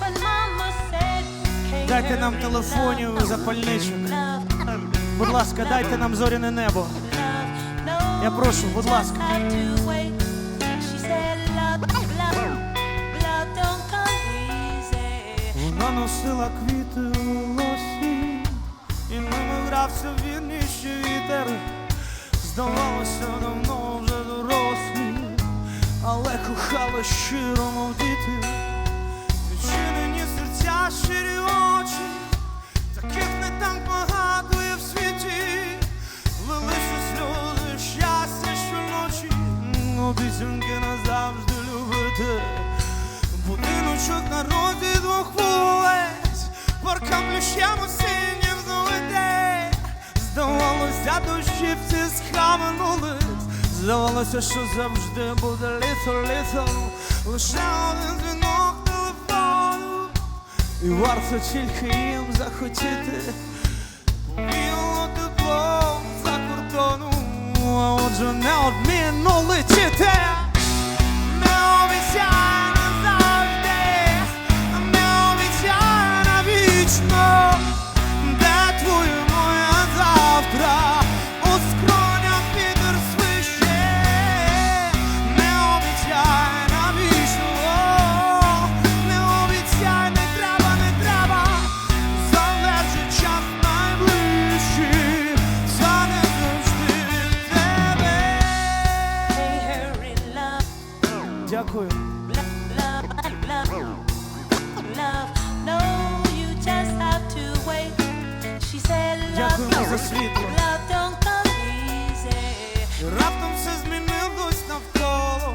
But mama said, can't Дайте нам телефонів запальничок. Будь ласка, дайте нам зоряне небо. Я прошу, будь ласка. Здавалося, давно вже дорослі, але кохала щиро, мов діти. Відчинені серця, щирі очі, таких не так багато є в світі. Лилися сльози, щастя щоночі, обіцянки назавжди любити. Будиночок на розі двох вулиць, паркам плющем Здавалося, дощівці схаменулись, здавалося, що завжди буде літо, літо, лише один дзвінок телефону, і варто тільки їм захотіти. біло тепло за кордону, а отже неодмінно летіти. Love, Дякуємо за світло. Раптом все змінилось навколо.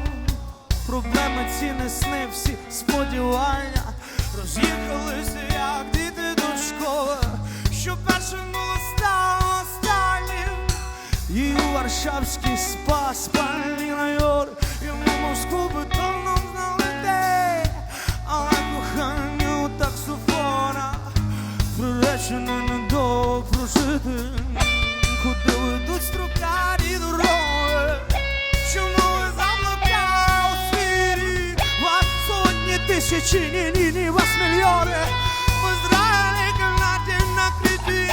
Проблеми ці не сни, всі сподівання роз'їхалися, як діти до школи. Що першим було стало останнім. І у Варшавський спа, спальні йому Москву бетоном знали де, але кохання у таксофона приречене недовго прожити. Куди ведуть строкаті дороги? Чому ви заблукали у світі? Вас сотні тисячі, ні, ні, ні, вас мільйони. В Ізраїлі кімнаті накриті.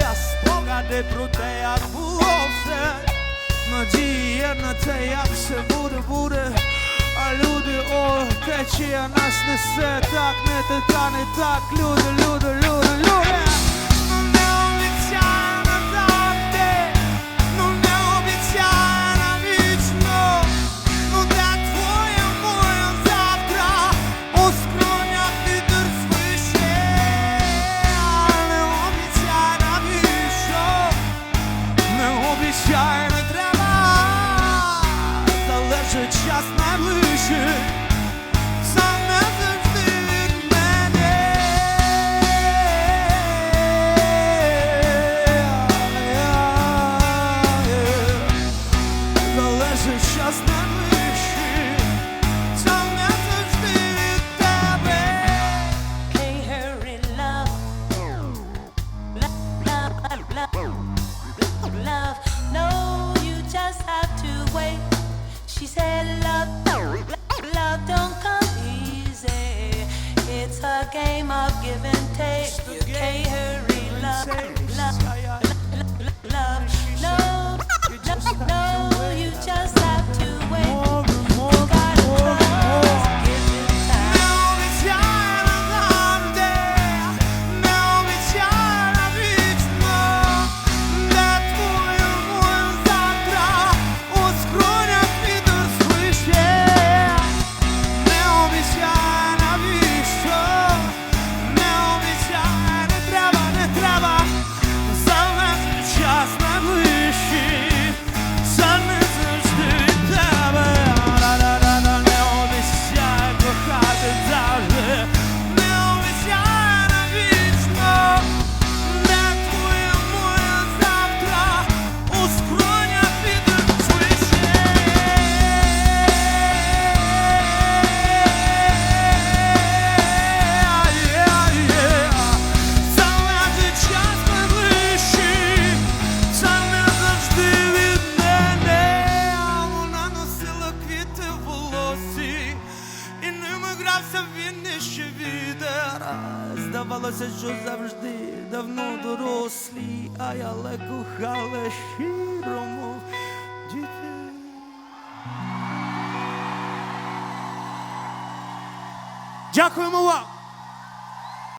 Я спогади про те, як було все. Надії є на те, як все буде, буде. А люди, о, течія нас несе, так не те, та не так, люди, люди, люди, люди. love. Здавалося, що завжди давно дорослі, а я але кохала щиро, мов дітей. Дякуємо вам!